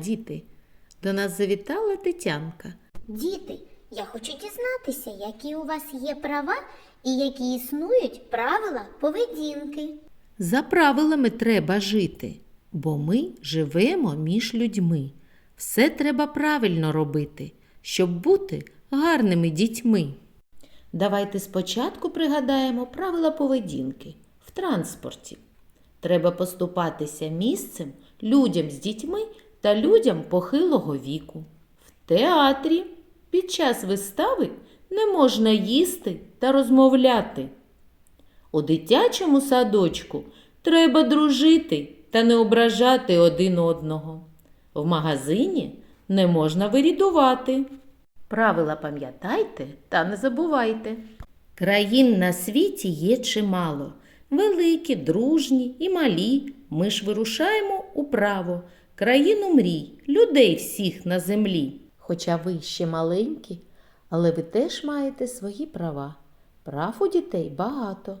діти. До нас завітала Тетянка. Діти, я хочу дізнатися, які у вас є права і які існують правила поведінки. За правилами треба жити, бо ми живемо між людьми. Все треба правильно робити, щоб бути гарними дітьми. Давайте спочатку пригадаємо правила поведінки в транспорті. Треба поступатися місцем людям з дітьми та людям похилого віку. В театрі під час вистави не можна їсти та розмовляти. У дитячому садочку треба дружити та не ображати один одного. В магазині не можна вирідувати. Правила пам'ятайте та не забувайте. Країн на світі є чимало. Великі, дружні і малі. Ми ж вирушаємо управо, країну мрій, людей всіх на землі. Хоча ви ще маленькі, але ви теж маєте свої права. Прав у дітей багато.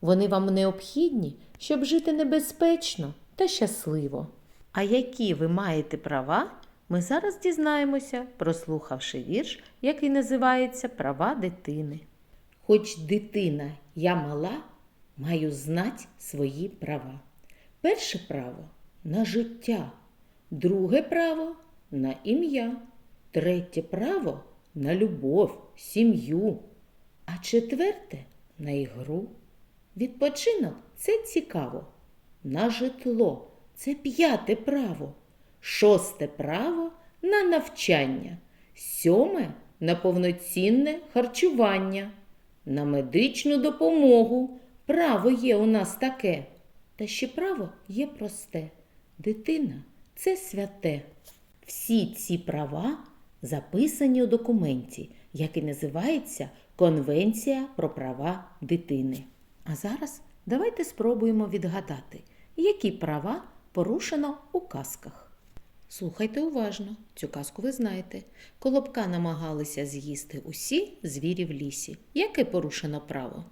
Вони вам необхідні, щоб жити небезпечно та щасливо. А які ви маєте права, ми зараз дізнаємося, прослухавши вірш, який називається Права дитини. Хоч дитина я мала, маю знать свої права. Перше право на життя, друге право на ім'я, третє право на любов, сім'ю, а четверте на ігру. Відпочинок це цікаво. На житло це п'яте право, шосте право на навчання, сьоме на повноцінне харчування, на медичну допомогу. Право є у нас таке. Та ще право є просте. Дитина це святе. Всі ці права записані у документі, який називається Конвенція про права дитини. А зараз давайте спробуємо відгадати, які права порушено у казках. Слухайте уважно, цю казку ви знаєте. Колобка намагалися з'їсти усі звірі в лісі. Яке порушено право?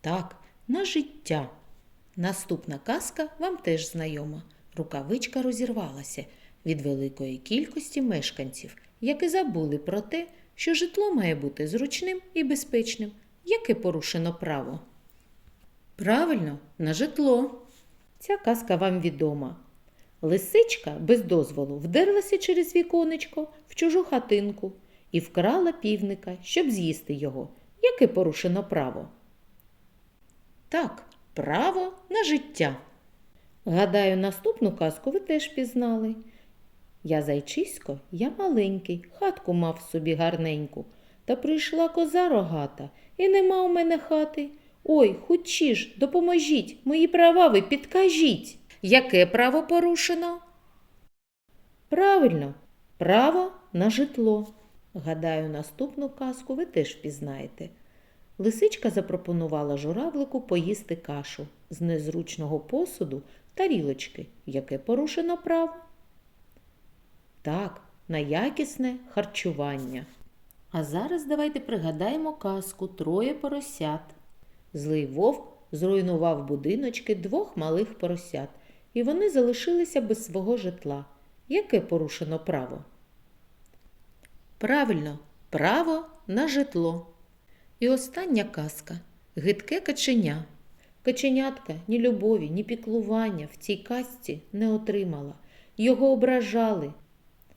Так, на життя. Наступна казка вам теж знайома. Рукавичка розірвалася від великої кількості мешканців, які забули про те, що житло має бути зручним і безпечним. Яке порушено право? Правильно, на житло. Ця казка вам відома. Лисичка без дозволу вдерлася через віконечко в чужу хатинку і вкрала півника, щоб з'їсти його. Яке порушено право? Так, право на життя. Гадаю, наступну казку ви теж пізнали. Я зайчисько, я маленький, хатку мав собі гарненьку. Та прийшла коза рогата, і нема у мене хати. Ой, хучі ж, допоможіть, мої права ви підкажіть. Яке право порушено? Правильно, право на житло. Гадаю, наступну казку ви теж впізнаєте. Лисичка запропонувала журавлику поїсти кашу з незручного посуду тарілочки, яке порушено право. Так, на якісне харчування. А зараз давайте пригадаємо казку Троє поросят. Злий вовк зруйнував будиночки двох малих поросят, і вони залишилися без свого житла. Яке порушено право? Правильно, право на житло. І остання казка гидке каченя. Каченятка ні любові, ні піклування в цій казці не отримала. Його ображали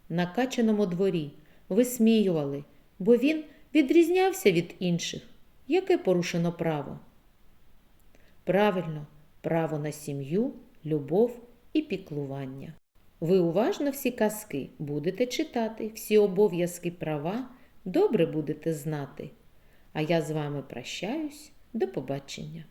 на качаному дворі, висміювали, бо він відрізнявся від інших. Яке порушено право? Правильно, право на сім'ю, любов і піклування. Ви уважно всі казки будете читати, всі обов'язки права добре будете знати. А я з вами прощаюсь. До побачення.